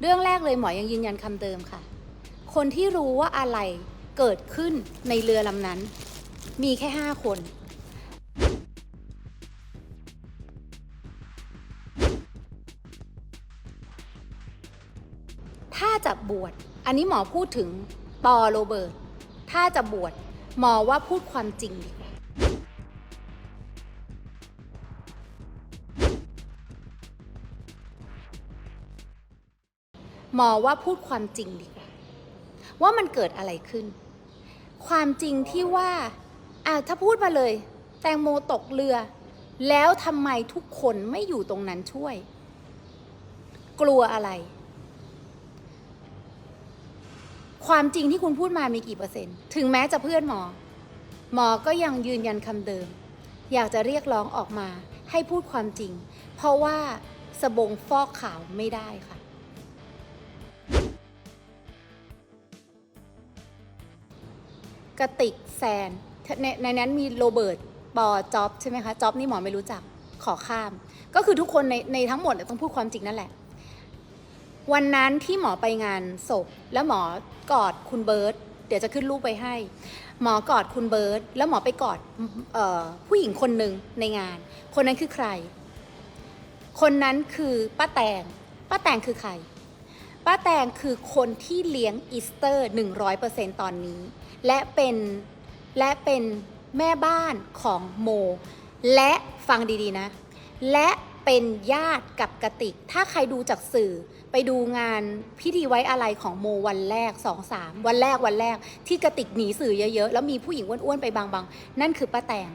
เรื่องแรกเลยหมอยังยืนยันคำเดิมค่ะ คนที่รู้ว่าอะไรเกิดขึ้นในเรือลำนั้น มีแค่ห้าคน ถ้าจะบวช อันนี้หมอพูดถึงปอโรเบิร์ต ถ้าจะบวชหมอว่าพูดความจริงดีกว่า มอว่าพูดความจริงดีกว่าว่ามันเกิดอะไรขึ้น ความจริงที่ว่าอ่าถ้าพูดมาเลย แตงโมตกเรือ แล้วทำไมทุกคนไม่อยู่ตรงนั้นช่วย กลัวอะไร ความจริงที่คุณพูดมามีกี่เปอร์เซ็นต์ ถึงแม้จะเพื่อนหมอ หมอก็ยังยืนยันคำเดิม อยากจะเรียกร้องออกมาให้พูดความจริง เพราะว่าสบงฟอกขาวไม่ได้ค่ะ กระติกแซนในในนั้นมีโรเบิร์ตปอจ็อบใช่ไหมคะจ็อบนี่หมอไม่รู้จักขอข้าม ก็คือทุกคนในในทั้งหมดเนี่ยต้องพูดความจริงนั่นแหละ วันนั้นที่หมอไปงานศพแล้วหมอกอดคุณเบิร์ตเดี๋ยวจะขึ้นรูปไปให้ หมอกอดคุณเบิร์ตแล้วหมอไปกอดออผู้หญิงคนหนึ่งในงาน คนนั้นคือใคร คนนั้นคือป้าแตงป้าแตงคือใคร ป้าแตงคือคนที่เลี้ยงอีสเตอร์ 100%ตอนนี้ และเป็นและเป็นแม่บ้านของโม และฟังดีๆนะ และเป็นญาติกับกระติก ถ้าใครดูจากสื่อไปดูงานพิธีไว้อะไรของโมวันแรกสองสามวันแรกวันแรก ที่กระติกหนีสื่อเยอะๆ แล้วมีผู้หญิงอ้วนๆไปบางๆ นั่นคือป้าแตง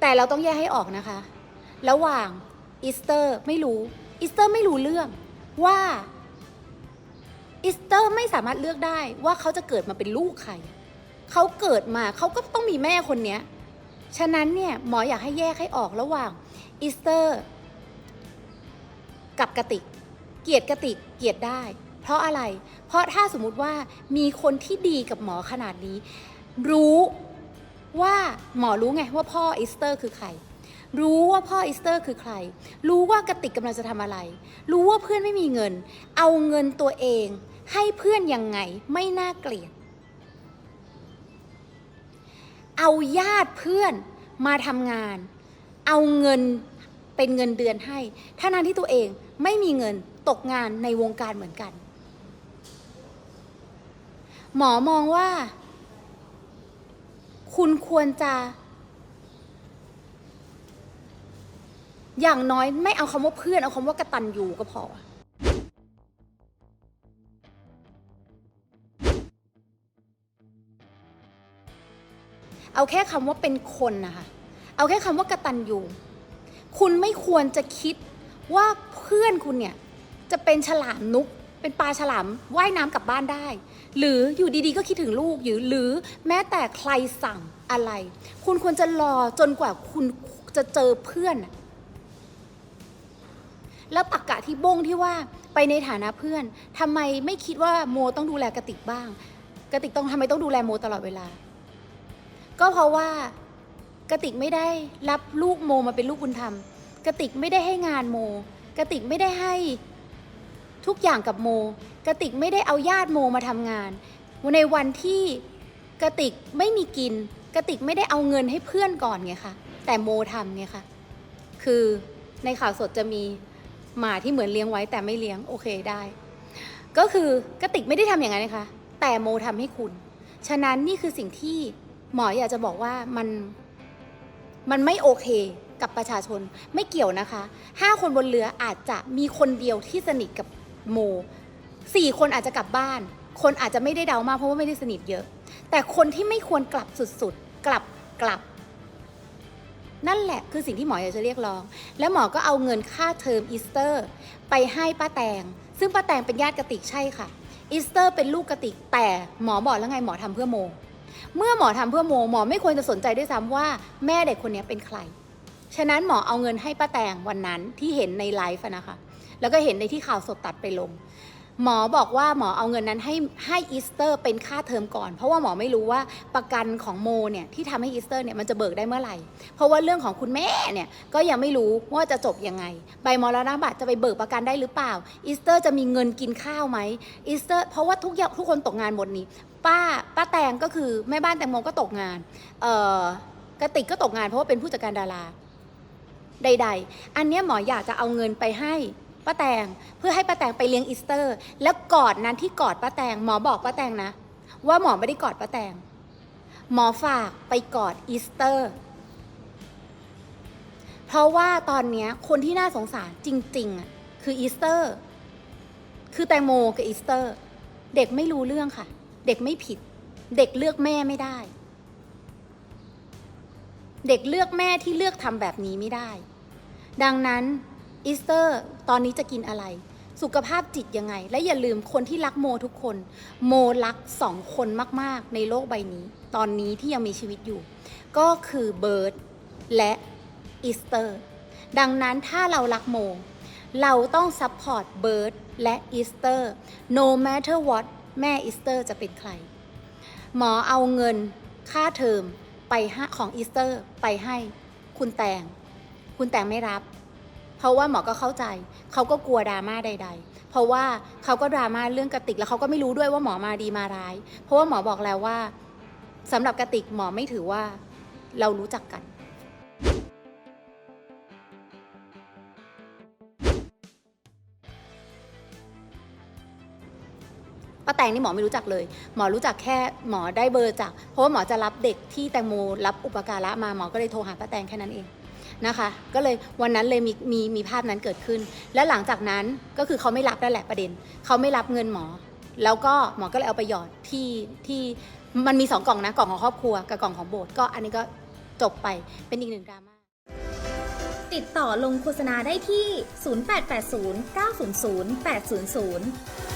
แต่เราต้องแยกให้ออกนะคะ ระหว่างอีสเตอร์ไม่รู้อีสเตอร์ไม่รู้เรื่องว่า อีสเตอร์ไม่สามารถเลือกได้ว่าเขาจะเกิดมาเป็นลูกใคร เขาเกิดมาเขาก็ต้องมีแม่คนเนี้ย ฉะนั้นเนี่ยหมออยากให้แยกให้ออกระหว่างอีสเตอร์ กับกระติก เกลียดกระติกเกลียดได้ เพราะอะไร เพราะถ้าสมมุติว่ามีคนที่ดีกับหมอขนาดนี้ รู้ว่าหมอรู้ไงว่าพ่ออีสเตอร์คือใครรู้ว่าพ่ออีสเตอร์คือใคร รู้ว่ากระติกกำลังจะทำอะไร รู้ว่าเพื่อนไม่มีเงิน เอาเงินตัวเอง ให้เพื่อนยังไงไม่น่าเกลียด เอาญาติเพื่อนมาทำงาน เอาเงินเป็นเงินเดือนให้ท่านั้นที่ตัวเองไม่มีเงินตกงานในวงการเหมือนกัน หมอมองว่า คุณควรจะ อย่างน้อยไม่เอาคำว่าเพื่อน เอาคำว่ากระตันยูก็พอ เอาแค่คำว่าเป็นคนนะคะ เอาแค่คำว่ากระตันยูคุณไม่ควรจะคิดว่าเพื่อนคุณเนี่ยจะเป็นฉลามนุก เป็นปลาฉลามว่ายน้ำกลับบ้านได้ หรืออยู่ดีๆก็คิดถึงลูกหรือหรือแม้แต่ใครสั่งอะไร คุณควรจะรอจนกว่าคุณจะเจอเพื่อน แล้วตักกะที่บงที่ว่าไปในฐานะเพื่อนทำไมไม่คิดว่าโมต้องดูแลกระติกบ้างกระติกต้องทำไมต้องดูแลโมตลอดเวลา ก็เพราะว่ากระติกไม่ได้รับลูกโมมาเป็นลูกบุญธรรมกระติกไม่ได้ให้งานโมกระติกไม่ได้ให้ทุกอย่างกับโมกระติกไม่ได้เอาญาติโมมาทำงาน ในวันที่กระติกไม่มีกินกระติกไม่ได้เอาเงินให้เพื่อนก่อนไงคะแต่โมทำไงคะคือในข่าวสดจะมีหมาที่เหมือนเลี้ยงไว้แต่ไม่เลี้ยงโอเคได้ ก็คือกระติกไม่ได้ทำอย่างนั้นนะคะแต่โมทำให้คุณ ฉะนั้นนี่คือสิ่งที่ หมออยากจะบอกว่ามันมันไม่โอเคกับประชาชนไม่เกี่ยวนะคะห้าคนบนเรืออาจจะมีคนเดียวที่สนิทกับโมสี่คนอาจจะกลับบ้าน คนอาจจะไม่ได้เดามากเพราะว่าไม่ได้สนิทเยอะ แต่คนที่ไม่ควรกลับสุดๆ กลับกลับ นั่นแหละคือสิ่งที่หมออยากจะเรียกร้อง และหมอก็เอาเงินค่าเทอมอีสเตอร์ ไปให้ป้าแตง ซึ่งป้าแตงเป็นญาติกระติกใช่ค่ะ อีสเตอร์เป็นลูกกระติกแต่หมอบอกแล้วไงหมอทำเพื่อโม เมื่อหมอทำเพื่อโมหมอไม่ควรจะสนใจด้วยซ้ำว่าแม่เด็กคนนี้เป็นใคร ฉะนั้นหมอเอาเงินให้ป้าแตงวันนั้นที่เห็นในไลฟ์นะคะ แล้วก็เห็นในที่ข่าวสดตัดไปลง หมอบอกว่าหมอเอาเงินนั้นให้ให้อีสเตอร์เป็นค่าเทอมก่อน เพราะว่าหมอไม่รู้ว่าประกันของโมเนี่ยที่ทำให้อีสเตอร์เนี่ยมันจะเบิกได้เมื่อไหร่ เพราะว่าเรื่องของคุณแม่เนี่ยก็ยังไม่รู้ว่าจะจบยังไง ใบมรณบัตรจะไปเบิกประกันได้หรือเปล่า อีสเตอร์จะมีเงินกินข้าวไหมอีสเตอร์เพราะว่าทุกอย่างทุกคนตกงานหมดนี้ป้า ป้าแตงก็คือแม่บ้านแตงโมก็ตกงาน เอ่อกระติกก็ตกงานเพราะว่าเป็นผู้จัดการดารา ใด ๆ อันเนี้ยหมออยากจะเอาเงินไปให้ป้าแตงเพื่อให้ป้าแตงไปเลี้ยงอีสเตอร์ แล้วกอดนั้นที่กอดป้าแตงหมอบอกป้าแตงนะ ว่าหมอไม่ได้กอดป้าแตง หมอฝากไปกอดอีสเตอร์ เพราะว่าตอนเนี้ยคนที่น่าสงสารจริงๆอะคืออีสเตอร์ คือแตงโมกับอีสเตอร์ เด็กไม่รู้เรื่องค่ะ เด็กไม่ผิด เด็กเลือกแม่ไม่ได้ เด็กเลือกแม่ที่เลือกทำแบบนี้ไม่ได้ ดังนั้นอีสเตอร์ตอนนี้จะกินอะไร สุขภาพจิตยังไง และอย่าลืมคนที่รักโมทุกคน โมรักสองคนมาก ๆ ในโลกใบนี้ ตอนนี้ที่ยังมีชีวิตอยู่ ก็คือเบิร์ดและอีสเตอร์ ดังนั้นถ้าเรารักโม เราต้องซัพพอร์ตเบิร์ดและอีสเตอร์ no matter what แม่อีสเตอร์จะเป็นใคร หมอเอาเงินค่าเทอมไปของอีสเตอร์ไปให้คุณแตง คุณแตงไม่รับ เพราะว่าหมอก็เข้าใจ เขาก็กลัวดราม่าใด ๆ เพราะว่าเขาก็ดราม่าเรื่องกระติกแล้วเขาก็ไม่รู้ด้วยว่าหมอมาดีมาร้าย เพราะว่าหมอบอกแล้วว่าสำหรับกระติกหมอไม่ถือว่าเรารู้จักกัน ป้าแตงนี่หมอไม่รู้จักเลย หมอรู้จักแค่หมอได้เบอร์จาก เพราะว่าหมอจะรับเด็กที่แตงโมรับอุปการะมาหมอก็เลยโทรหาป้าแตงแค่นั้นเองนะคะ ก็เลยวันนั้นเลยมีมีมีภาพนั้นเกิดขึ้น และหลังจากนั้นก็คือเขาไม่รับนั่นแหละประเด็น เขาไม่รับเงินหมอ แล้วก็หมอก็เลยเอาไปหยอดที่ที่มันมีสองกล่องนะกล่องของครอบครัวกับกล่องของโบสถ์ก็อันนี้ก็จบไปเป็นอีกหนึ่งดราม่าติดต่อลงโฆษณาได้ที่ 0880 900 800เ